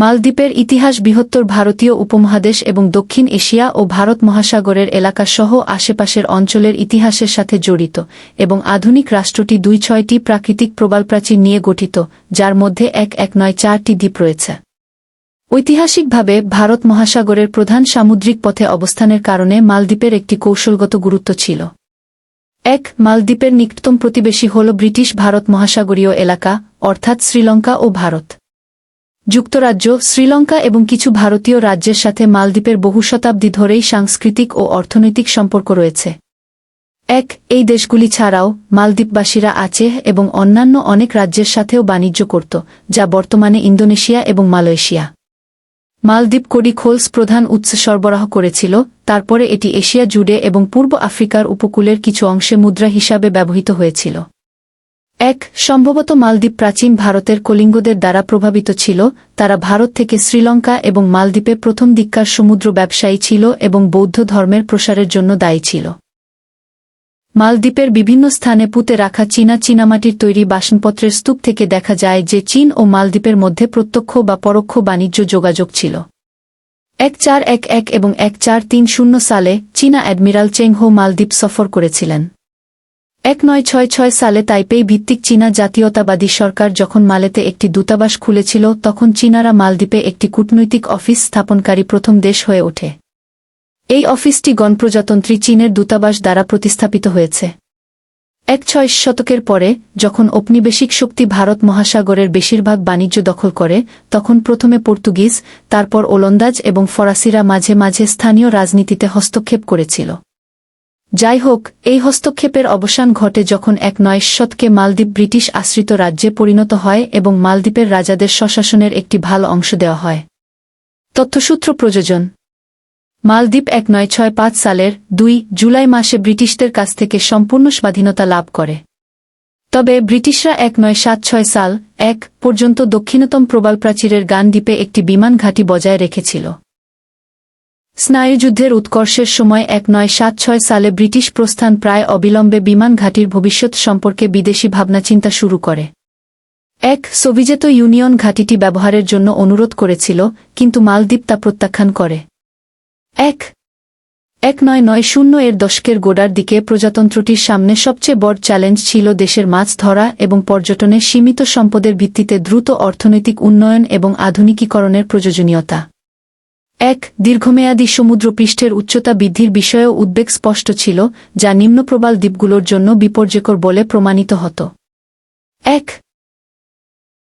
মালদ্বীপের ইতিহাস বৃহত্তর ভারতীয় উপমহাদেশ এবং দক্ষিণ এশিয়া ও ভারত মহাসাগরের এলাকাসহ আশেপাশের অঞ্চলের ইতিহাসের সাথে জড়িত এবং আধুনিক রাষ্ট্রটি দুই ছয়টি প্রাকৃতিক প্রবালপ্রাচীর নিয়ে গঠিত, যার মধ্যে এক এক নয় চারটি দ্বীপ রয়েছে। ঐতিহাসিকভাবে ভারত মহাসাগরের প্রধান সামুদ্রিক পথে অবস্থানের কারণে মালদ্বীপের একটি কৌশলগত গুরুত্ব ছিল। এক, মালদ্বীপের নিকটতম প্রতিবেশী হল ব্রিটিশ ভারত মহাসাগরীয় এলাকা, অর্থাৎ শ্রীলঙ্কা ও ভারত। যুক্তরাজ্য, শ্রীলঙ্কা এবং কিছু ভারতীয় রাজ্যের সাথে মালদ্বীপের বহু শতাব্দী ধরেই সাংস্কৃতিক ও অর্থনৈতিক সম্পর্ক রয়েছে। এক, এই দেশগুলি ছাড়াও মালদ্বীপবাসীরা আছে এবং অন্যান্য অনেক রাজ্যের সাথেও বাণিজ্য করত, যা বর্তমানে ইন্দোনেশিয়া এবং মালয়েশিয়া। মালদ্বীপ কোডি খোলস প্রধান উৎস সরবরাহ করেছিল, তারপরে এটি এশিয়া জুড়ে এবং পূর্ব আফ্রিকার উপকূলের কিছু অংশে মুদ্রা হিসাবে ব্যবহৃত হয়েছিল। এক সম্ভবত মালদ্বীপ প্রাচীন ভারতের কলিঙ্গদের দ্বারা প্রভাবিত ছিল, তারা ভারত থেকে শ্রীলঙ্কা এবং মালদ্বীপে প্রথম দিককার সমুদ্র ব্যবসায়ী ছিল এবং বৌদ্ধ ধর্মের প্রসারের জন্য দায়ী ছিল। মালদ্বীপের বিভিন্ন স্থানে পুঁতে রাখা চীনা চীনামাটির তৈরি বাসনপত্রের স্তূপ থেকে দেখা যায় যে চীন ও মালদ্বীপের মধ্যে প্রত্যক্ষ বা পরোক্ষ বাণিজ্য যোগাযোগ ছিল। এক চার এক এক এবং এক চার তিন শূন্য সালে চীনা অ্যাডমিরাল চেংহো মালদ্বীপ সফর করেছিলেন। এক নয় ছয় ছয় সালে তাইপেই ভিত্তিক চীনা জাতীয়তাবাদী সরকার যখন মালেতে একটি দূতাবাস খুলেছিল, তখন চীনারা মালদ্বীপে একটি কূটনৈতিক অফিস স্থাপনকারী প্রথম দেশ হয়ে ওঠে। এই অফিসটি গণপ্রজাতন্ত্রী চীনের দূতাবাস দ্বারা প্রতিস্থাপিত হয়েছে। এক ছয় শতকের পরে, যখন ঔপনিবেশিক শক্তি ভারত মহাসাগরের বেশিরভাগ বাণিজ্য দখল করে, তখন প্রথমে পর্তুগিজ, তারপর ওলন্দাজ এবং ফরাসিরা মাঝে মাঝে স্থানীয় রাজনীতিতে হস্তক্ষেপ করেছিল। যাই হোক এই হস্তক্ষেপের অবসান ঘটে যখন এক নয় মালদ্বীপ ব্রিটিশ আশ্রিত রাজ্যে পরিণত হয় এবং মালদ্বীপের রাজাদের স্বশাসনের একটি ভালো অংশ দেওয়া হয়। তথ্যসূত্র প্রযোজন। মালদ্বীপ এক নয় ছয় পাঁচ সালের দুই জুলাই মাসে ব্রিটিশদের কাছ থেকে সম্পূর্ণ স্বাধীনতা লাভ করে। তবে ব্রিটিশরা এক নয় সাত ছয় সাল এক পর্যন্ত দক্ষিণতম প্রবাল প্রাচীরের গান দ্বীপে একটি বিমান ঘাঁটি বজায় রেখেছিল। স্নায়ুযুদ্ধের উৎকর্ষের সময় এক নয় সাত ছয় সালে ব্রিটিশ প্রস্থান প্রায় অবিলম্বে বিমান ঘাঁটির ভবিষ্যৎ সম্পর্কে বিদেশি ভাবনাচিন্তা শুরু করে। এক সোভিজেত ইউনিয়ন ঘাঁটিটি ব্যবহারের জন্য অনুরোধ করেছিল, কিন্তু মালদ্বীপ তা প্রত্যাখ্যান করে। এক এক নয় নয় শূন্য এর দশকের গোড়ার দিকে প্রজাতন্ত্রটির সামনে সবচেয়ে বড় চ্যালেঞ্জ ছিল দেশের মাছ ধরা এবং পর্যটনের সীমিত সম্পদের ভিত্তিতে দ্রুত অর্থনৈতিক উন্নয়ন এবং আধুনিকীকরণের প্রয়োজনীয়তা। এক দীর্ঘমেয়াদী সমুদ্রপৃষ্ঠের উচ্চতা বৃদ্ধির বিষয়েও উদ্বেগ স্পষ্ট ছিল, যা নিম্নপ্রবাল দ্বীপগুলোর জন্য বিপর্যকর বলে প্রমাণিত হতো। এক